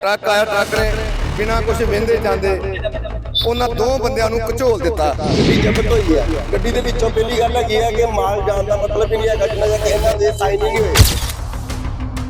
Truck ਆਇਆ truck ਨੇ, ਬਿਨਾਂ ਕੁਝ ਵਹਿੰਦੇ ਜਾਂਦੇ, ਉਹਨਾਂ ਦੋ ਬੰਦਿਆਂ ਨੂੰ ਘਚੋਲ ਦਿੱਤਾ। ਗੱਡੀ ਜ਼ਬਤ ਹੋਈ ਹੈ। ਗੱਡੀ ਦੇ ਵਿੱਚੋਂ ਪਹਿਲੀ ਗੱਲ ਹੈਗੀ ਹੈ ਕਿ ਮਾਲ ਜਾਣ ਦਾ ਮਤਲਬ ਹੀ ਨਹੀਂ ਹੈਗਾ, ਜਿੰਨਾ ਕਿ ਇਹਨਾਂ ਦੇ ਸਾਈਨ ਨਹੀਂ ਹੋਏ।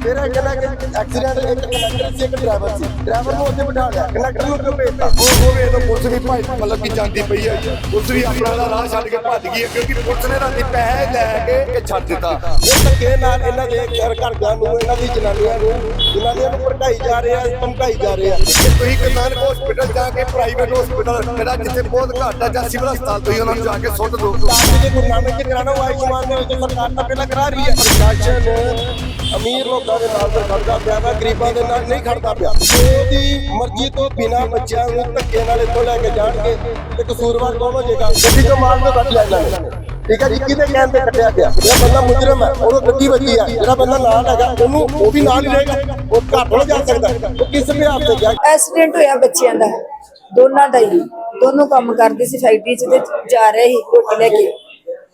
ਫਿਰ ਇਹ ਕਹਿੰਦਾ ਕਿ ਐਕਸੀਡੈਂਟ ਇੱਕ ਕੰਡਕਟਰ ਸੀ ਇੱਕ ਡਰਾਈਵਰ ਸੀ। ਡਰਾਈਵਰ ਨੂੰ ਉੱਥੇ ਬਿਠਾ ਲਿਆ। ਕੰਡਕਟਰ ਨੂੰ ਕਿਉਂ ਭੇਜਤਾ? ਉਹ ਹੋਵੇ ਤਾਂ ਪੁਲਿਸ ਵੀ ਭਾਈ ਮਤਲਬ ਕਿ ਜਾਂਦੀ ਪਈ ਹੈ ਪੁਲਿਸ ਵੀ ਆਪਣਾ ਦਾ ਰਾਹ ਛੱਡ ਕੇ ਭੱਜ ਗਈ ਹੈ ਕਿਉਂਕਿ ਪੁਲਿਸ ਨੇ ਰਾਤੀ ਪੈਸੇ ਲੈ ਕੇ ਕਿ ਛੱਡ ਦਿੱਤਾ। ਇਹ ਧੱਕੇ ਨਾਲ ਇਹਨਾਂ ਦੇ ਘਰ ਘਰਦਿਆਂ ਨੂੰ ਇਹਨਾਂ ਦੀ ਜਨਾਨੀਆਂ ਨੂੰ ਜਨਾਨੀਆਂ ਨੂੰ ਭੜਕਾਈ ਜਾ ਰਹੇ ਆ ਧਮਕਾਈ ਜਾ ਰਹੇ ਆ। ਕਿ ਤੁਸੀਂ ਕਿਸਾਨ ਹਸਪੀਟਲ ਜਾ ਕੇ ਪ੍ਰਾਈਵੇਟ ਹਸਪੀਟਲ ਜਿਹੜਾ ਜਿੱਥੇ ਬਹੁਤ ਘੱਟ ਹੈ ਜਾਂ ਸਿਵਲ ਹਸਪਤਾਲ ਤੁਸੀਂ ਉਹਨਾਂ ਨੂੰ ਜਾ ਕੇ ਸੁੱਟ ਦਿਓ ਤਾਂ ਜੇ ਗੁਰੂ ਨਾਨਕ ਜੀ ਕਰਾਣਾ ਉਹ ਆਯੁਸ਼ਮਾਨ ਦੇ ਵਿੱਚ ਸਰਕਾਰ ਤਾਂ ਪਹਿਲਾਂ ਕਰਾ ਰਹੀ ਹੈ। ਪ੍ਰਸ਼ਾਸਨ ਅਮੀਰ ਲੋਕਾਂ ਦੇ ਨਾਲ ਤਾਂ ਖੜਦਾ ਪਿਆ ਵਾ, ਗਰੀਬਾਂ ਦੇ ਨਾਲ ਨਹੀਂ ਖੜਦਾ ਪਿਆ। ਉਹਦੀ ਮਰਜ਼ੀ ਤੋਂ ਬਿਨਾ ਬੱਚਿਆਂ ਨੂੰ ਧੱਕੇ ਨਾਲ ਇੱਥੋਂ ਲੈ ਕੇ ਜਾਣਗੇ ਤੇ ਕਸੂਰਵਾਰ ਕੌਣ ਹੋ ਜਾਏਗਾ? ਗੱਡੀ ਤੋਂ ਮਾਲ ਤੋਂ ਕੱਢ ਲਿਆ ਇਹਨਾਂ ਨੇ ਠੀਕ ਹੈ ਜੀ, ਕਿਹਦੇ ਕਹਿਣ ਤੇ ਕੱਟਿਆ ਗਿਆ? ਜਿਹੜਾ ਬੰਦਾ ਮੁਜਰਮ ਹੈ, ਉਹਨੂੰ ਗੱਡੀ ਵੱਜੀ ਹੈ। ਜਿਹੜਾ ਬੰਦਾ ਨਾਲ ਹੈਗਾ, ਉਹਨੂੰ ਉਹ ਵੀ ਨਾਲ ਹੀ ਰਹੇਗਾ ਉਹ ਘਰ ਤੋਂ ਜਾ ਸਕਦਾ ਉਹ ਕਿਸ ਵਿਹਾਰ ਤੇ ਗਿਆ? ਐਕਸੀਡੈਂਟ ਹੋਇਆ ਬੱਚਿਆਂ ਦਾ। ਦੋਨਾਂ ਦਾ ਹੀ। ਦੋਨੋਂ ਕੰਮ ਕਰਦੇ ਸੀ ਫੈਕਟਰੀ 'ਚ ਤੇ ਜਾ ਰਹੇ ਸੀ ਰੋਟੀ ਲੈ ਕੇ।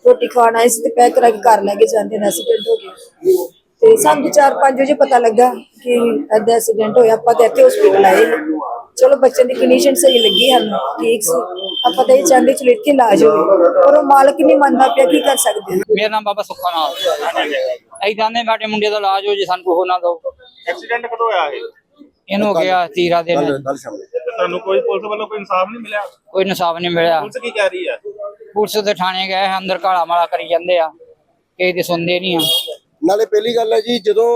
ਰੋਟੀ ਖਾਣ ਆਏ ਤੇ ਪੈਕ ਕਰਾ ਕੇ ਘਰ ਲੈ ਕੇ ਜਾਂਦੇ ਨੇ, ਐਕਸੀਡੈਂਟ ਹੋ ਗਿਆ। ਤੇ ਸਾਨੂੰ 4-5 ਵਜੇ ਪਤਾ ਲੱਗਾ ਕਿ ਐਦਾ ਐਕਸੀਡੈਂਟ ਹੋਇਆ ਆਪਾਂ ਤੇ ਇੱਥੇ ਹਸਪੀਟਲ ਆਏ। ਚਲੋ ਬੱਚਿਆਂ ਦੀ ਕੰਡੀਸ਼ਨ ਸਹੀ ਲੱਗੀ ਸਾਨੂੰ ਠੀਕ ਸੀ। ਆਪਾਂ ਤਾਂ ਇਹ ਚਾਹੁੰਦੇ ਚਲੋ ਇੱਥੇ ਇਲਾਜ ਹੋਵੇ। ਪਰ ਉਹ ਮਾਲਕ ਨਹੀਂ ਮੰਨਦਾ ਪਿਆ ਕੀ ਕਰ ਸਕਦੇ ਮੇਰਾ ਨਾਮ ਬਾਬਾ ਸੁੱਖਾ ਨਾਲ। ਅਸੀਂ ਚਾਹੁੰਦੇ ਸਾਡੇ ਮੁੰਡੇ ਦਾ ਇਲਾਜ ਹੋ ਜੇ ਸਾਨੂੰ ਕੋਈ ਨਾ ਦਿਓ। ਐਕਸੀਡੈਂਟ ਕਦੋਂ ਹੋਇਆ ਇਹ? ਇਹਨੂੰ ਹੋ ਗਿਆ ਤੀਰਾ ਦਿਨ। ਤੁਹਾਨੂੰ ਕੋਈ ਪੁਲਿਸ ਵੱਲੋਂ ਕੋਈ ਇਨਸਾਫ ਨਹੀਂ ਮਿਲਿਆ? ਕੋਈ ਇਨਸਾਫ ਨਹੀਂ ਮਿਲਿਆ। ਪੁਲਿਸ ਕੀ ਕਹਿ ਰਹੀ ਹੈ ਪੁਲਿਸ ਦੇ ਥਾਣੇ ਗਏ ਅੰਦਰ ਕਾਲਾ ਮਾਲਾ ਕਰੀ ਜਾਂਦੇ ਆ। ਕਿਸੇ ਦੀ ਸੁਣਦੇ ਨਹੀਂ ਆ। ਨਾਲੇ ਪਹਿਲੀ ਗੱਲ ਹੈ ਜੀ ਜਦੋਂ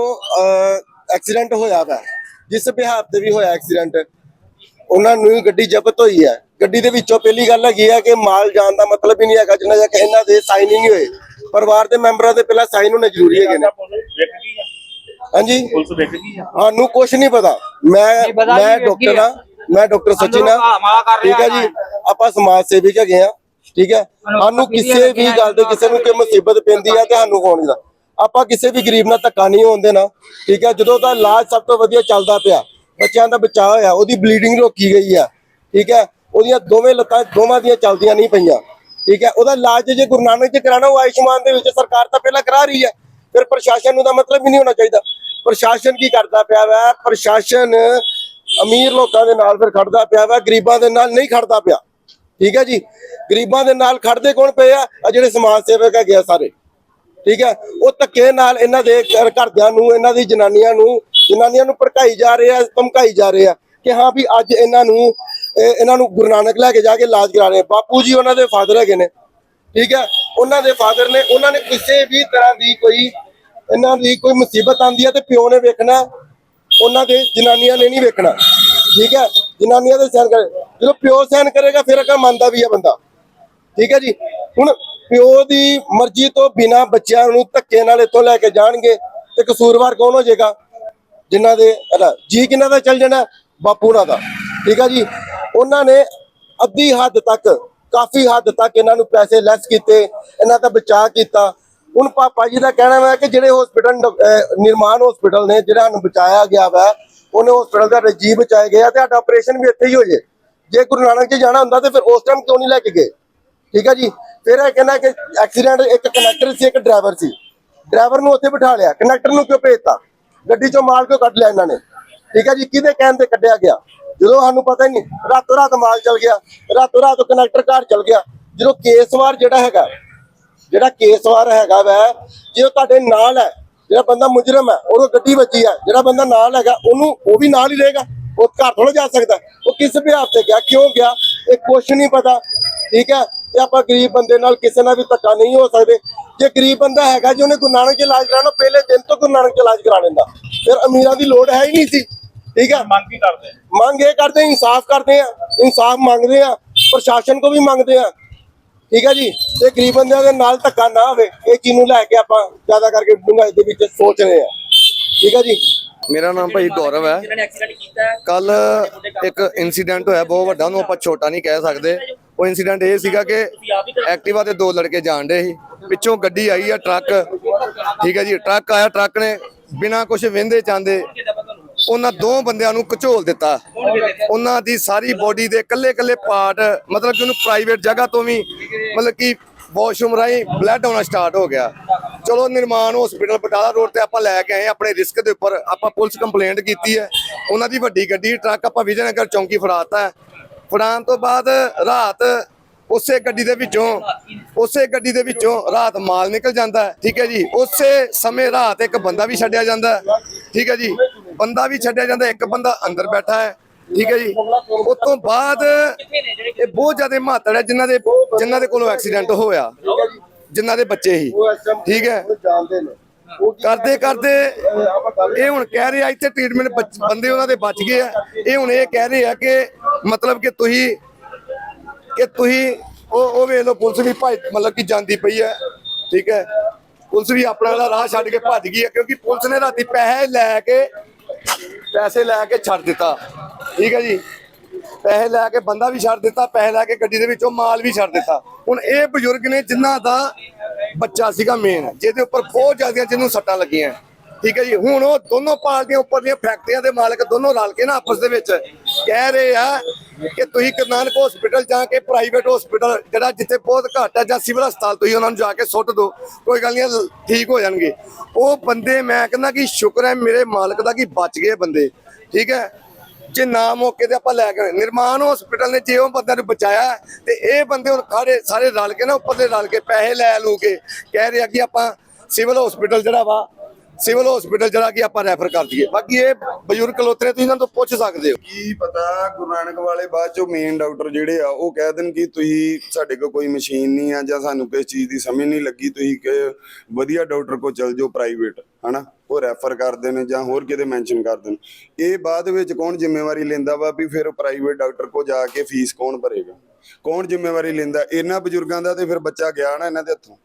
ਐਕਸੀਡੈਂਟ ਹੋਇਆ ਵਾ ਜਿਸ ਬਿਹਾਰ ਤੇ ਵੀ ਹੋਇਆ ਐਕਸੀਡੈਂਟ ਉਹਨਾਂ ਨੂੰ ਹੀ ਗੱਡੀ ਜ਼ਬਤ ਹੋਈ ਹੈ। ਗੱਡੀ ਦੇ ਵਿੱਚੋਂ ਪਹਿਲੀ ਗੱਲ ਹੈਗੀ ਹੈ ਕਿ ਮਾਲ ਜਾਣ ਦਾ ਮਤਲਬ ਹੀ ਨਹੀਂ ਹੈਗਾ ਜਿੰਨਾ ਕਿ ਇਹਨਾਂ ਦੇ ਸਾਈਨ ਹੀ ਨਹੀਂ ਹੋਏ। ਪਰਿਵਾਰ ਦੇ ਮੈਂਬਰਾਂ ਦੇ ਪਹਿਲਾਂ ਸਾਈਨ ਹੋਣੇ ਜ਼ਰੂਰੀ ਹੈਗੇ ਨੇ। ਹੈ ਹਾਂਜੀ? ਪੁਲਿਸ ਵਿਕ ਗਈ ਹੈ ਸਾਨੂੰ ਕੁਝ ਨਹੀਂ ਪਤਾ ਮੈਂ ਮੈਂ ਡਾਕਟਰ ਹਾਂ ਮੈਂ ਡਾਕਟਰ ਸਚਿਨ ਹਾਂ। ਠੀਕ ਹੈ ਜੀ? ਆਪਾਂ ਸਮਾਜ ਸੇਵੀ ਹੈਗੇ ਆ ਠੀਕ ਹੈ? ਸਾਨੂੰ ਕਿਸੇ ਵੀ ਗੱਲ ਤੇ ਕਿਸੇ ਨੂੰ ਕੋਈ ਮੁਸੀਬਤ ਪੈਂਦੀ ਆ ਤੇ ਸਾਨੂੰ ਦਾ ਆਪਾਂ ਕਿਸੇ ਵੀ ਗਰੀਬ ਨਾਲ ਧੱਕਾ ਨਹੀਂ ਹੋਣ ਦੇਣਾ, ਠੀਕ ਹੈ? ਜਦੋਂ ਦਾ ਇਲਾਜ ਸਭ ਤੋਂ ਵਧੀਆ ਚੱਲਦਾ ਪਿਆ, ਬੱਚਿਆਂ ਦਾ ਬਚਾਅ ਹੋਇਆ, ਉਹਦੀ ਬਲੀਡਿੰਗ ਰੋਕੀ ਗਈ ਆ ਠੀਕ ਹੈ? ਉਹਦੀਆਂ ਦੋਵੇਂ ਲੱਤਾਂ, ਦੋਵਾਂ ਦੀਆਂ ਚੱਲਦੀਆਂ ਨਹੀਂ ਪਈਆਂ, ਠੀਕ ਹੈ? ਉਹਦਾ ਇਲਾਜ ਜੇ ਗੁਰੂ ਨਾਨਕ ਜੀ ਕਰਾਣਾ ਉਹ ਆਯੁਸ਼ਮਾਨ ਦੇ ਵਿੱਚ ਸਰਕਾਰ ਤਾਂ ਪਹਿਲਾਂ ਕਰਾ ਰਹੀ ਹੈ, ਫਿਰ ਪ੍ਰਸ਼ਾਸਨ ਨੂੰ ਦਾ ਮਤਲਬ ਹੀ ਨਹੀਂ ਹੋਣਾ ਚਾਹੀਦਾ। ਪ੍ਰਸ਼ਾਸਨ ਕੀ ਕਰਦਾ ਪਿਆ ਵਾ? ਪ੍ਰਸ਼ਾਸਨ ਅਮੀਰ ਲੋਕਾਂ ਦੇ ਨਾਲ ਫਿਰ ਖੜਦਾ ਪਿਆ ਵਾ, ਗਰੀਬਾਂ ਦੇ ਨਾਲ ਨਹੀਂ ਖੜਦਾ ਪਿਆ, ਠੀਕ ਹੈ ਜੀ? ਗਰੀਬਾਂ ਦੇ ਨਾਲ ਖੜਦੇ ਕੌਣ ਪਏ ਆ? ਆ ਜਿਹੜੇ ਸਮਾਜ ਸੇਵਕ ਹੈਗੇ ਆ ਸਾਰੇ। ਠੀਕ ਹੈ? ਉਹ ਧੱਕੇ ਨਾਲ ਇਹਨਾਂ ਦੇ ਘਰਦਿਆਂ ਨੂੰ, ਇਹਨਾਂ ਦੀ ਜਨਾਨੀਆਂ ਨੂੰ ਜਨਾਨੀਆਂ ਨੂੰ ਭੜਕਾਈ ਜਾ ਰਹੇ ਆ, ਧਮਕਾਈ ਜਾ ਰਹੇ ਆ ਕਿ ਹਾਂ ਵੀ ਅੱਜ ਇਹਨਾਂ ਨੂੰ ਇਹਨਾਂ ਨੂੰ ਗੁਰੂ ਨਾਨਕ ਲੈ ਕੇ ਜਾ ਕੇ ਇਲਾਜ ਕਰਾ ਰਹੇ ਬਾਪੂ ਜੀ ਉਹਨਾਂ ਦੇ ਫਾਦਰ ਹੈਗੇ ਨੇ, ਠੀਕ ਹੈ? ਉਹਨਾਂ ਦੇ ਫਾਦਰ ਨੇ, ਉਹਨਾਂ ਨੇ ਕਿਸੇ ਵੀ ਤਰ੍ਹਾਂ ਦੀ ਕੋਈ, ਇਹਨਾਂ ਦੀ ਕੋਈ ਮੁਸੀਬਤ ਆਂਦੀ ਹੈ ਤੇ ਪਿਓ ਨੇ ਵੇਖਣਾ, ਉਹਨਾਂ ਦੇ ਜਨਾਨੀਆਂ ਨੇ ਨਹੀਂ ਵੇਖਣਾ, ਠੀਕ ਹੈ? ਜਨਾਨੀਆਂ ਦੇ ਸਹਿਨ ਕਰੇ, ਜਦੋਂ ਪਿਓ ਸਹਿਨ ਕਰੇਗਾ, ਫਿਰ ਅਕਲ ਮੰਨਦਾ ਵੀ ਹੈ ਬੰਦਾ, ਠੀਕ ਹੈ ਜੀ? ਹੁਣ ਪਿਓ ਦੀ ਮਰਜ਼ੀ ਤੋਂ ਬਿਨਾ ਬੱਚਿਆਂ ਨੂੰ ਧੱਕੇ ਨਾਲ ਇੱਥੋਂ ਲੈ ਕੇ ਜਾਣਗੇ ਤੇ ਕਸੂਰਵਾਰ ਕੌਣ ਹੋ ਜਾਏਗਾ? ਜਿਨ੍ਹਾਂ ਦੇ ਜੀ ਕਿਹਨਾਂ ਦਾ ਚੱਲ ਜਾਣਾ? ਬਾਪੂ ਨਾਲ ਦਾ। ਠੀਕ ਹੈ ਜੀ? ਉਹਨਾਂ ਨੇ ਅੱਧੀ ਹੱਦ ਤੱਕ, ਕਾਫੀ ਹੱਦ ਤੱਕ ਇਹਨਾਂ ਨੂੰ ਪੈਸੇ ਲੈਸ ਕੀਤੇ, ਇਹਨਾਂ ਦਾ ਬਚਾਅ ਕੀਤਾ। ਹੁਣ ਪਾਪਾ ਜੀ ਦਾ ਕਹਿਣਾ ਹੈ ਕਿ ਜਿਹੜੇ ਹਸਪੀਟਲ ਨਿਰਮਾਣ ਹਸਪੀਟਲ ਨੇ, ਜਿਹੜਾ ਨੂੰ ਬਚਾਇਆ ਗਿਆ ਵਾ, ਉਹਨੇ ਹਸਪੀਟਲ ਦਾ ਰਜੀਵ ਬਚਾਏ ਗਏ ਤੇ ਸਾਡਾ ਆਪਰੇਸ਼ਨ ਵੀ ਇੱਥੇ ਹੀ ਹੋ ਜੇ। ਜੇ ਗੁਰੂ ਨਾਨਕ ਜੀ ਜਾਣਾ ਹੁੰਦਾ ਤੇ ਫਿਰ ਉਸ ਟਾਈਮ ਕਿਉਂ ਨਹੀਂ ਲੈ ਕੇ ਗਏ? ਠੀਕ ਹੈ ਜੀ? ਫਿਰ ਇਹ ਕਹਿੰਦਾ ਕਿ ਐਕਸੀਡੈਂਟ ਇੱਕ ਕੰਡਕਟਰ ਸੀ, ਇੱਕ ਡਰਾਈਵਰ ਸੀ। ਡਰਾਈਵਰ ਨੂੰ ਉੱਥੇ ਬਿਠਾ ਲਿਆ। ਕੰਡਕਟਰ ਨੂੰ ਕਿਉਂ ਭੇਜਤਾ? ਗੱਡੀ ਚੋਂ ਮਾਲ ਕਿਉਂ ਕੱਢ ਲਿਆ ਇਹਨਾਂ ਨੇ? ਠੀਕ ਹੈ ਜੀ, ਕਿਹਦੇ ਕਹਿਣ ਤੇ ਕੱਢਿਆ ਗਿਆ? ਜਦੋਂ ਸਾਨੂੰ ਪਤਾ ਹੀ ਨਹੀਂ, ਰਾਤੋਂ ਰਾਤ ਮਾਲ ਚਲ ਗਿਆ, ਰਾਤੋਂ ਰਾਤ ਕੰਡਕਟਰ ਘਰ ਚਲ ਗਿਆ। ਜਦੋਂ ਕੇਸਵਾਰ ਜਿਹੜਾ ਹੈਗਾ, ਜਿਹੜਾ ਕੇਸਵਾਰ ਹੈਗਾ ਵੈ, ਜੇ ਉਹ ਤੁਹਾਡੇ ਨਾਲ ਹੈ, ਜਿਹੜਾ ਬੰਦਾ ਮੁਜਰਮ ਹੈ ਉਹਨੂੰ ਗੱਡੀ ਵੱਜੀ ਹੈ, ਜਿਹੜਾ ਬੰਦਾ ਨਾਲ ਹੈਗਾ, ਉਹਨੂੰ ਉਹ ਵੀ ਨਾਲ ਹੀ ਰਹੇਗਾ ਉਹ ਘਰ ਥੋੜਾ ਜਾ ਸਕਦਾ ਉਹ ਕਿਸ ਵਿਹਾਰ ਤੇ ਗਿਆ, ਕਿਉਂ ਗਿਆ, ਇਹ ਕੁਛ ਨਹੀਂ ਪਤਾ। ਠੀਕ ਹੈ ਤੇ ਆਪਾਂ ਗਰੀਬ ਬੰਦੇ ਨਾਲ ਕਿਸੇ ਨਾਲ ਵੀ ਧੱਕਾ ਨਹੀਂ ਹੋ ਸਕਦੇ। ਜੇ ਗਰੀਬ ਬੰਦਾ ਹੈਗਾ ਜੀ ਉਹਨੇ ਗੁਰੂ ਨਾਨਕ ਇਲਾਜ ਕਰਾਉਣਾ ਪਹਿਲੇ ਦਿਨ ਤੋਂ ਗੁਰੂ ਨਾਨਕ ਇਲਾਜ ਕਰਾ ਲੈਂਦਾ। ਫਿਰ ਅਮੀਰਾਂ ਦੀ ਲੋੜ ਹੈ ਹੀ ਨਹੀਂ ਸੀ। ਠੀਕ ਹੈ? ਮੰਗ ਕੀ ਕਰਦੇ ਮੰਗ ਇਹ ਕਰਦੇ ਇਨਸਾਫ ਕਰਦੇ ਆ ਇਨਸਾਫ ਮੰਗਦੇ ਆ ਪ੍ਰਸ਼ਾਸਨ ਕੋ ਵੀ ਮੰਗਦੇ ਆ। ਠੀਕ ਹੈ ਜੀ? ਤੇ ਗਰੀਬ ਬੰਦਿਆਂ ਦੇ ਨਾਲ ਧੱਕਾ ਨਾ ਹੋਵੇ ਇਹ ਚੀਜ਼ ਨੂੰ ਲੈ ਕੇ ਆਪਾਂ ਜ਼ਿਆਦਾ ਕਰਕੇ ਡੂੰਘਾਈ ਦੇ ਵਿੱਚ ਸੋਚ ਰਹੇ ਆ। ਠੀਕ ਹੈ ਜੀ? ਮੇਰਾ ਨਾਮ ਭਾਈ ਗੌਰਵ ਹੈ। ਕੱਲ ਇੱਕ ਇਨਸੀਡੈਂਟ ਹੋਇਆ ਬਹੁਤ ਵੱਡਾ ਉਹਨੂੰ ਆਪਾਂ ਛੋਟਾ ਨਹੀਂ ਕਹਿ ਸਕਦੇ। ਉਹ ਇਨਸੀਡੈਂਟ ਇਹ ਸੀਗਾ ਕਿ ਐਕਟਿਵਾ ਤੇ ਦੋ ਲੜਕੇ ਜਾਣ ਡੇ ਸੀ। ਪਿੱਛੋਂ ਗੱਡੀ ਆਈ ਆ ਟਰੱਕ। ਠੀਕ ਹੈ ਜੀ, ਟਰੱਕ ਆਇਆ, ਟਰੱਕ ਨੇ ਬਿਨਾਂ ਕੁਝ ਵਹਿੰਦੇ ਚਾਹੁੰਦੇ ਉਹਨਾਂ ਦੋ ਬੰਦਿਆਂ ਨੂੰ ਘਚੋਲ ਦਿੱਤਾ। ਉਹਨਾਂ ਦੀ ਸਾਰੀ ਬੋਡੀ ਦੇ ਕੱਲੇ ਕੱਲੇ ਪਾਰਟ ਮਤਲਬ ਕਿ ਉਹਨੂੰ ਪ੍ਰਾਈਵੇਟ ਜਗ੍ਹਾ ਤੋਂ ਵੀ ਮਤਲਬ ਕਿ ਵਾਸ਼ਰੂਮ ਰਾਹੀਂ ਬਲੱਡ ਆਉਣਾ ਸਟਾਰਟ ਹੋ ਗਿਆ। ਚਲੋ ਨਿਰਮਾਨ ਹਸਪੀਟਲ ਬਟਾਲਾ ਰੋਡ ਤੇ ਆਪਾਂ ਲੈ ਕੇ ਆਏ, ਆਪਣੇ ਰਿਸਕ ਦੇ ਉੱਪਰ ਆਪਾਂ ਪੁਲਿਸ ਕੰਪਲੇਂਟ ਕੀਤੀ ਹੈ। ਉਹਨਾਂ ਦੀ ਵੱਡੀ ਗੱਡੀ, ਟਰੱਕ ਆਪਾਂ ਵਿਜੇ ਨਗਰ ਚੌਂਕੀ ਫੜਾਤਾ ਹੈ। ਫੜਾਉਣ ਤੋਂ ਬਾਅਦ ਰਾਤ ਉਸੇ ਗੱਡੀ ਦੇ ਵਿੱਚੋਂ, ਉਸੇ ਗੱਡੀ ਦੇ ਵਿੱਚੋਂ ਰਾਤ ਮਾਲ ਨਿਕਲ ਜਾਂਦਾ ਠੀਕ ਹੈ ਜੀ। ਉਸੇ ਸਮੇਂ ਰਾਤ ਇੱਕ ਬੰਦਾ ਵੀ ਛੱਡਿਆ ਜਾਂਦਾ ਠੀਕ ਹੈ ਜੀ। ਬੰਦਾ ਵੀ ਛੱਡਿਆ ਜਾਂਦਾ, ਇੱਕ ਬੰਦਾ ਅੰਦਰ ਬੈਠਾ ਹੈ, ਠੀਕ ਹੈ ਜੀ। ਉਸ ਤੋਂ ਬਾਅਦ ਇਹ ਬਹੁਤ ਜ਼ਿਆਦਾ ਮਹੱਤਵ ਹੈ, ਜਿਨ੍ਹਾਂ ਦੇ ਜਿਨ੍ਹਾਂ ਦੇ ਕੋਲੋਂ ਐਕਸੀਡੈਂਟ ਹੋਇਆ, ਜਿਨ੍ਹਾਂ ਦੇ ਬੱਚੇ ਹੀ ਠੀਕ ਹੈ। ਕਰਦੇ ਕਰਦੇ ਇਹ ਹੁਣ ਕਹਿ ਰਿਹਾ, ਇੱਥੇ ਟ੍ਰੀਟਮੈਂਟ ਬੰਦੇ ਉਹਨਾਂ ਦੇ ਬਚ ਗਏ ਆ ਇਹ ਹੁਣ ਇਹ ਕਹਿ ਰਹੇ ਆ ਕਿ ਮਤਲਬ ਕਿ ਤੁਸੀਂ ਕਿ ਤੁਸੀਂ, ਉਹ ਉਹ ਵੇਖ ਲਓ, ਪੁਲਿਸ ਵੀ ਭੱਜ, ਮਤਲਬ ਕਿ ਜਾਂਦੀ ਪਈ ਹੈ, ਠੀਕ ਹੈ। ਪੁਲਿਸ ਵੀ ਆਪਣਾ ਰਾਹ ਛੱਡ ਕੇ ਭੱਜ ਗਈ ਹੈ, ਕਿਉਂਕਿ ਪੁਲਿਸ ਨੇ ਰਾਤੀ ਪੈਸੇ ਲੈ ਕੇ, ਪੈਸੇ ਲੈ ਕੇ ਛੱਡ ਦਿੱਤਾ, ਠੀਕ ਹੈ ਜੀ। ਪੈਸੇ ਲੈ ਕੇ ਬੰਦਾ ਵੀ ਛੱਡ ਦਿੱਤਾ, ਪੈਸੇ ਲੈ ਕੇ ਗੱਡੀ ਦੇ ਵਿੱਚੋਂ ਮਾਲ ਵੀ ਛੱਡ ਦਿੱਤਾ। ਹੁਣ ਇਹ ਬਜ਼ੁਰਗ ਨੇ ਜਿਨ੍ਹਾਂ ਦਾ ਬੱਚਾ ਸੀਗਾ ਮੇਨ ਜਿਹਦੇ ਉੱਪਰ ਬਹੁਤ ਜ਼ਿਆਦਾ ਜਿਹਨੂੰ ਸੱਟਾਂ ਲੱਗੀਆਂ। ਠੀਕ ਹੈ ਜੀ? ਹੁਣ ਉਹ ਦੋਨੋਂ ਪਾਰਟੀਆਂ ਉੱਪਰ ਦੀਆਂ ਫੈਕਟਰੀਆਂ ਦੇ ਮਾਲਕ ਦੋਨੋਂ ਰਲ ਕੇ ਨਾ ਆਪਸ ਦੇ ਵਿੱਚ ਕਹਿ ਰਹੇ ਆ ਕਿ ਤੁਸੀਂ ਕਰਨਾਨਕ ਹਸਪੀਟਲ ਜਾ ਕੇ ਪ੍ਰਾਈਵੇਟ ਹਸਪੀਟਲ ਜਿਹੜਾ ਜਿੱਥੇ ਬਹੁਤ ਘੱਟ ਹੈ ਜਾਂ ਸਿਵਲ ਹਸਪਤਾਲ ਤੁਸੀਂ ਉਹਨਾਂ ਨੂੰ ਜਾ ਕੇ ਸੁੱਟ ਦਿਓ, ਕੋਈ ਗੱਲ ਨਹੀਂ, ਠੀਕ ਹੋ ਜਾਣਗੇ। ਉਹ ਬੰਦੇ ਮੈਂ ਕਹਿੰਦਾ ਕਿ ਸ਼ੁਕਰ ਹੈ ਮੇਰੇ ਮਾਲਕ ਦਾ ਕਿ ਬਚ ਗਏ ਬੰਦੇ, ਠੀਕ ਹੈ? ਜੇ ਨਾ ਮੌਕੇ ਤੇ ਆਪਾਂ ਲੈ ਕੇ ਆਏ। ਨਿਰਮਾਨ ਹਸਪੀਟਲ ਨੇ ਜੇ ਉਹ ਬੰਦੇ ਨੂੰ ਬਚਾਇਆ ਤੇ ਇਹ ਬੰਦੇ ਹੁਣ ਖਾੜੇ ਸਾਰੇ ਰਲ ਕੇ ਨਾ ਉੱਪਰ ਦੇ ਰਲ ਕੇ ਪੈਸੇ ਲੈ ਲੂ ਕੇ ਕਹਿ ਰਹੇ ਆ ਕਿ ਆਪਾਂ ਸਿਵਲ ਹਸਪੀਟਲ ਜਿਹੜਾ ਵਾ ਸਿਵਲ ਹਸਪੀਟਲ ਜਿਹੜਾ ਕਿ ਆਪਾਂ ਰੈਫਰ ਕਰ ਦਈਏ। ਬਾਕੀ ਇਹ ਬਜ਼ੁਰਗ ਕਲੋਤਰੇ ਤੁਸੀਂ ਇਹਨਾਂ ਤੋਂ ਪੁੱਛ ਸਕਦੇ ਹੋ। ਕੀ ਪਤਾ ਗੁਰੂ ਨਾਨਕ ਵਾਲੇ ਬਾਅਦ ਚੋਂ ਮੇਨ ਡਾਕਟਰ ਜਿਹੜੇ ਆ, ਉਹ ਕਹਿ ਦੇਣ ਕਿ ਤੁਸੀਂ ਸਾਡੇ ਕੋਲ ਕੋਈ ਮਸ਼ੀਨ ਨਹੀਂ ਆ ਜਾਂ ਸਾਨੂੰ ਕਿਸੇ ਚੀਜ਼ ਦੀ ਸਮਝ ਨਹੀਂ ਲੱਗੀ, ਤੁਸੀਂ ਵਧੀਆ ਡਾਕਟਰ ਕੋਲ ਚਲ ਜਾਓ ਪ੍ਰਾਈਵੇਟ ਹਨਾ? ਉਹ ਰੈਫਰ ਕਰਦੇ ਨੇ ਜਾਂ ਹੋਰ ਕਿਤੇ ਮੈਂਸ਼ਨ ਕਰ ਦੇਣ। ਇਹ ਬਾਅਦ ਵਿੱਚ ਕੌਣ ਜ਼ਿੰਮੇਵਾਰੀ ਲੈਂਦਾ ਵਾ ਵੀ ਫਿਰ ਪ੍ਰਾਈਵੇਟ ਡਾਕਟਰ ਕੋਲ ਜਾ ਕੇ ਫੀਸ ਕੌਣ ਭਰੇਗਾ? ਕੌਣ ਜ਼ਿੰਮੇਵਾਰੀ ਲੈਂਦਾ? ਇਹਨਾਂ ਬਜ਼ੁਰਗਾਂ ਦਾ ਤੇ ਫਿਰ ਬੱਚਾ ਗਿਆ ਨਾ ਇਹਨਾਂ ਦੇ ਹੱਥੋਂ।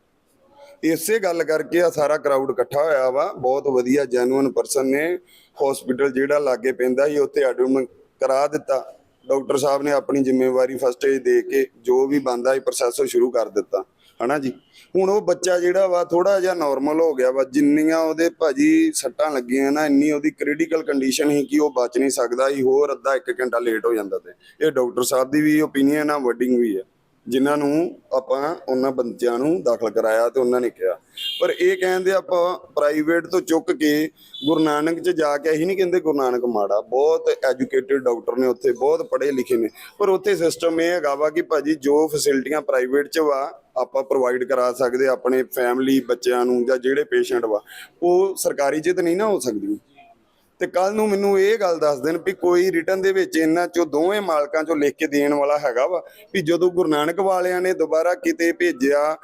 ਇਸੇ ਗੱਲ ਕਰਕੇ ਆ ਸਾਰਾ ਕਰਾਊਡ ਇਕੱਠਾ ਹੋਇਆ ਵਾ। ਬਹੁਤ ਵਧੀਆ ਜੈਨੂਇਨ ਪਰਸਨ ਨੇ। ਹਸਪੀਟਲ ਜਿਹੜਾ ਲਾਗੇ ਪੈਂਦਾ ਸੀ, ਉੱਥੇ ਐਡਮਿਟ ਕਰਾ ਦਿੱਤਾ। ਡਾਕਟਰ ਸਾਹਿਬ ਨੇ ਆਪਣੀ ਜ਼ਿੰਮੇਵਾਰੀ ਫਸਟ ਏਜ ਦੇ ਕੇ ਜੋ ਵੀ ਬੰਦਾ ਸੀ ਪ੍ਰੋਸੈਸ ਉਹ ਸ਼ੁਰੂ ਕਰ ਦਿੱਤਾ। ਹਨਾ ਜੀ? ਹੁਣ ਉਹ ਬੱਚਾ ਜਿਹੜਾ ਵਾ ਥੋੜਾ ਜਿਹਾ ਨਾਰਮਲ ਹੋ ਗਿਆ ਵਾ। ਜਿੰਨੀਆਂ ਉਹਦੇ ਭਾਜੀ ਸੱਟਾਂ ਲੱਗੀਆਂ ਨਾ, ਇੰਨੀ ਉਹਦੀ ਕ੍ਰਿਟੀਕਲ ਕੰਡੀਸ਼ਨ ਸੀ ਕਿ ਉਹ ਬਚ ਨਹੀਂ ਸਕਦਾ ਸੀ। ਹੋਰ ਅੱਧਾ ਇੱਕ ਘੰਟਾ ਲੇਟ ਹੋ ਜਾਂਦਾ ਤੇ। ਇਹ ਡਾਕਟਰ ਸਾਹਿਬ ਦੀ ਵੀ ਓਪੀਨੀਅਨ ਆ ਵਰਡਿੰਗ ਵੀ ਹੈ ਜਿਨ੍ਹਾਂ ਨੂੰ ਆਪਾਂ ਉਹਨਾਂ ਬੰਦਿਆਂ ਨੂੰ ਦਾਖਲ ਕਰਾਇਆ ਤੇ ਉਹਨਾਂ ਨੇ ਕਿਹਾ। ਪਰ ਇਹ ਕਹਿੰਦੇ ਆਪਾਂ ਪ੍ਰਾਈਵੇਟ ਤੋਂ ਚੁੱਕ ਕੇ ਗੁਰੂ ਨਾਨਕ ਚ ਜਾ ਕੇ ਅਸੀਂ ਨਹੀਂ ਕਹਿੰਦੇ ਗੁਰੂ ਨਾਨਕ ਮਾੜਾ, ਬਹੁਤ ਐਜੂਕੇਟਿਡ ਡਾਕਟਰ ਨੇ ਉੱਥੇ, ਬਹੁਤ ਪੜ੍ਹੇ ਲਿਖੇ ਨੇ। ਪਰ ਉੱਥੇ ਸਿਸਟਮ ਇਹ ਹੈਗਾ ਵਾ ਕਿ ਭਾਜੀ ਜੋ ਫੈਸਿਲਿਟੀਆਂ ਪ੍ਰਾਈਵੇਟ ਚ ਵਾ, ਆਪਾਂ ਪ੍ਰੋਵਾਈਡ ਕਰਾ ਸਕਦੇ, ਆਪਣੇ ਫੈਮਿਲੀ ਬੱਚਿਆਂ ਨੂੰ ਜਾਂ ਜਿਹੜੇ ਪੇਸ਼ੈਂਟ ਵਾ, ਉਹ ਸਰਕਾਰੀ ਚ ਤਾਂ ਨਹੀਂ ਨਾ ਹੋ ਸਕਦੀ ਤੇ ਕੱਲ ਨੂੰ ਮੈਨੂੰ ਇਹ ਗੱਲ ਦੱਸ ਦੇਣ ਵੀ ਕੋਈ ਰਿਟਰਨ ਦੇ ਵਿੱਚ ਇਹਨਾਂ ਚੋਂ ਦੋਵੇਂ ਮਾਲਕਾਂ ਚੋਂ ਲਿਖ ਕੇ ਦੇਣ ਵਾਲਾ ਹੈਗਾ ਵਾ ਵੀ ਜਦੋਂ ਗੁਰੂ ਨਾਨਕ ਵਾਲਿਆਂ ਨੇ ਦੁਬਾਰਾ ਕਿਤੇ ਭੇਜਿਆ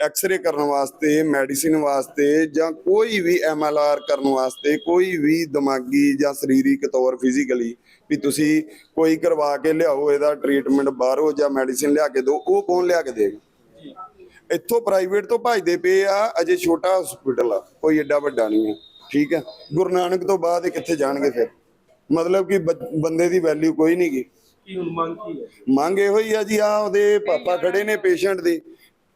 ਐਕਸ-ਰੇ ਕਰਨ ਵਾਸਤੇ ਮੈਡੀਸਿਨ ਵਾਸਤੇ ਜਾਂ ਕੋਈ ਵੀ ਐਮਐਲਆਰ ਕਰਨ ਵਾਸਤੇ, ਕੋਈ ਵੀ ਦਿਮਾਗੀ ਜਾਂ ਸਰੀਰਕ ਤੌਰ ਫਿਜ਼ੀਕਲੀ ਵੀ ਤੁਸੀਂ ਕੋਈ ਕਰਵਾ ਕੇ ਲਿਆਓ, ਇਹਦਾ ਟ੍ਰੀਟਮੈਂਟ ਬਾਹਰੋਂ ਜਾਂ ਮੈਡੀਸਿਨ ਲਿਆ ਕੇ ਦਿਓ, ਉਹ ਕੌਣ ਲਿਆ ਕੇ ਦੇਗਾ? ਇੱਥੋਂ ਪ੍ਰਾਈਵੇਟ ਤੋਂ ਭਜਦੇ ਪਏ ਆ, ਅਜੇ ਛੋਟਾ ਹਸਪੀਟਲ ਆ, ਕੋਈ ਏਡਾ ਵੱਡਾ ਨਹੀਂ ਹੈ। ਠੀਕ ਹੈ। ਗੁਰੂ ਨਾਨਕ ਤੋਂ ਬਾਅਦ ਇਹ ਕਿੱਥੇ ਜਾਣਗੇ ਫਿਰ? ਮਤਲਬ ਕਿ ਬੰਦੇ ਦੀ ਵੈਲਿਊ ਕੋਈ ਨਹੀਂ ਗੀ। ਕੀ ਹੁਣ ਮੰਗ ਕੀ ਹੈ? ਮੰਗ ਇਹੋ ਹੀ ਆ ਜੀ ਆ ਉਹਦੇ ਪਾਪਾ ਖੜੇ ਨੇ ਪੇਸ਼ੈਂਟ ਦੇ।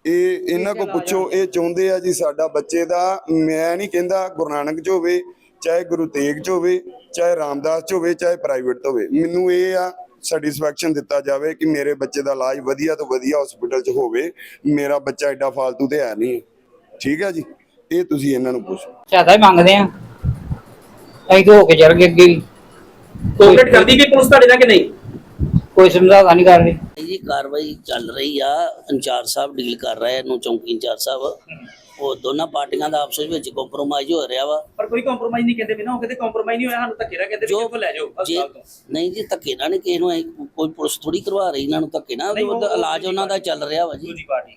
ਇਹ ਇਹਨਾਂ ਕੋ ਪੁੱਛੋ ਇਹ ਚਾਹੁੰਦੇ ਆ ਜੀ ਸਾਡਾ ਬੱਚੇ ਦਾ ਮੈਂ ਨਹੀਂ ਕਹਿੰਦਾ ਗੁਰੂ ਨਾਨਕ ਚ ਹੋਵੇ ਚਾਹੇ ਗੁਰੂ ਤੇਗ ਚ ਹੋਵੇ ਚਾਹੇ ਰਾਮਦਾਸ ਚ ਹੋਵੇ ਚਾਹੇ ਪ੍ਰਾਈਵੇਟ ਤੋਂ ਹੋਵੇ। ਮੈਨੂੰ ਇਹ ਆ ਸੈਟੀਸਫੈਕਸ਼ਨ ਦਿੱਤਾ ਜਾਵੇ ਕਿ ਮੇਰੇ ਬੱਚੇ ਦਾ ਇਲਾਜ ਵਧੀਆ ਤੋਂ ਵਧੀਆ ਹਸਪੀਟਲ ਚ ਹੋਵੇ। ਮੇਰਾ ਬੱਚਾ ਐਡਾ ਫਾਲਤੂ ਤੇ ਹੈ ਨਹੀਂ ਠੀਕ ਹੈ ਜੀ। ਇਹ ਤੁਸੀਂ ਇਹਨਾਂ ਨੂੰ ਪੁੱਛੋ। ਜ਼ਿਆਦਾ ਹੀ ਮੰਗਦੇ ਆ। ਅਸੀਂ ਤਾਂ ਹੋ ਕੇ ਚਲ ਗਏ ਅੱਗੇ ਵੀ ਕੋਆਪਰੇਟ ਕਰਦੀ ਕਿ ਪੁਲਿਸ ਤੁਹਾਡੇ ਨਾਲ ਕਿ ਨਹੀਂ? ਕੋਈ ਸਮਝਾਤਾ ਨਹੀਂ ਕਰ ਰਹੀ। ਇਹ ਜੀ ਕਾਰਵਾਈ ਚੱਲ ਰਹੀ ਆ। ਇੰਚਾਰਜ ਸਾਹਿਬ ਡੀਲ ਕਰ ਰਹੇ ਇਹਨੂੰ ਚੌਂਕੀ ਇੰਚਾਰਜ ਸਾਹਿਬ। ਉਹ ਦੋਨਾਂ ਪਾਰਟੀਆਂ ਦਾ ਆਪਸ ਵਿੱਚ ਕੰਪਰੋਮਾਈਜ਼ ਹੋ ਰਿਹਾ ਵਾ। ਪਰ ਕੋਈ ਕੰਪਰੋਮਾਈਜ਼ ਨਹੀਂ ਕਹਿੰਦੇ ਬਿਨਾ ਉਹ ਕਹਿੰਦੇ ਕੰਪਰੋਮਾਈਜ਼ ਨਹੀਂ ਹੋਇਆ ਸਾਨੂੰ ਧੱਕੇ ਨਾਲ ਕਹਿੰਦੇ ਵੀ ਜੋ ਲੈ ਜਾਓ ਜੇ ਹਸਪਤਾਲ ਤੋਂ। ਨਹੀਂ ਜੀ ਧੱਕੇ ਨਾਲ ਨਹੀਂ ਕਿਸੇ ਨੂੰ ਐਂ ਕੋਈ ਪੁਲਿਸ ਥੋੜੀ ਕਰਵਾ ਰਹੀ ਇਹਨਾਂ ਨੂੰ ਧੱਕੇ ਨਾਲ। ਨਹੀਂ, ਉਹ- ਉਹਦਾ ਇਲਾਜ ਉਹਨਾਂ ਦਾ ਚੱਲ ਰਿਹਾ ਵਾ ਜੀ। ਦੂਜੀ ਪਾਰਟੀ।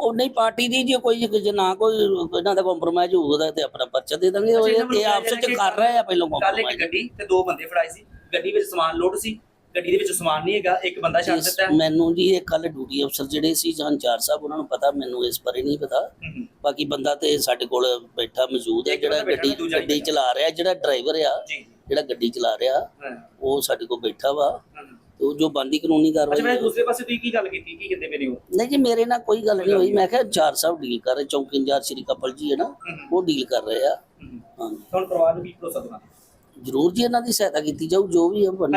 ਉਹ ਨਹੀਂ ਪਾਰਟੀ ਦੀ ਜੇ ਕੋਈ ਜੇ ਨਾ ਕੋਈ ਇਹਨਾਂ ਦਾ ਕੰਪਰੋਮਾਈਜ਼ ਹੋਊਗਾ ਤੇ ਆਪਣਾ ਪਰਚਾ ਦੇ ਦਾਂਗੇ ਉਹ ਇਹ ਆਪਸ ਵਿੱਚ ਕਰ ਰਹੇ ਆ ਪਹਿਲਾਂ ਕੱਲ ਇੱਕ ਕੰਪਰੋਮਾਈਜ਼ ਗੱਡੀ ਤੇ ਦੋ ਬੰਦੇ ਫੜਾਏ ਸੀ। ਗੱਡੀ ਵਿੱਚ ਸਮਾਨ ਲੋਡ ਸੀ। ਗੱਡੀ ਦੇ ਵਿੱਚ ਸਮਾਨ ਨਹੀਂ ਹੈਗਾ। ਇੱਕ ਬੰਦਾ ਛੱਡ ਦਿੱਤਾ। ਹੈ। ਮੈਨੂੰ ਜੀ ਇਹ ਕੱਲ ਡਿਊਟੀ ਅਫਸਰ ਜਿਹੜੇ ਸੀ ਜਾਂ ਇੰਚਾਰਜ ਸਾਹਿਬ ਉਹਨਾਂ ਨੂੰ ਪਤਾ ਮੈਨੂੰ ਇਸ ਬਾਰੇ ਨਹੀਂ ਪਤਾ। ਹਮ। ਬਾਕੀ ਬੰਦਾ ਤੇ ਸਾਡੇ ਕੋਲ ਬੈਠਾ ਮੌਜੂਦ ਹੈ ਇੱਕ ਜਿਹੜਾ ਬੰਦਾ ਬੈਠਾ ਗੱਡੀ ਦੂਜਾ ਗੱਡੀ ਚਲਾ ਰਿਹਾ ਜਿਹੜਾ ਡਰਾਈਵਰ ਆ ਜੀ ਜਿਹੜਾ ਗੱਡੀ ਚਲਾ ਰਿਹਾ ਹਾਂ। ਉਹ ਸਾਡੇ ਕੋਲ ਬੈਠਾ ਵਾ। ਹਾਂ। ਉਹ ਜੋ ਬੰਦੀ ਕਾਨੂੰਨੀ ਅੱਛਾ ਮੈਂ ਦੂਸਰੇ ਪਾਸੇ ਤੁਸੀਂ ਕੀ ਗੱਲ ਕੀਤੀ? ਕੀ ਕਹਿੰਦੇ ਮੇਰੇ ਹੋ ਨਹੀਂ ਜੀ ਮੇਰੇ ਨਾਲ ਕੋਈ ਗੱਲ ਨਹੀਂ ਹੋਈ। ਮੈਂ ਕਿਹਾ ਇੰਚਾਰਜ ਸਾਹਿਬ ਡੀਲ ਕਰ ਰਹੇ ਚੌਂਕੀ ਇੰਚਾਰਜ ਸ਼੍ਰੀ ਕਪਲ ਜੀ ਹੈ ਨਾ ਉਹ ਡੀਲ ਕਰ ਰਹੇ ਆ। ਹਾਂ ਹੁਣ ਪਰਿਵਾਰ ਨੂੰ ਵੀ ਭਰੋਸਾ ਦਿਵਾਉਣਾ ਜ਼ਰੂਰ ਜੀ ਇਹਨਾਂ ਦੀ ਸਹਾਇਤਾ ਕੀਤੀ ਜਾਊ ਜੋ ਵੀ ਹੈ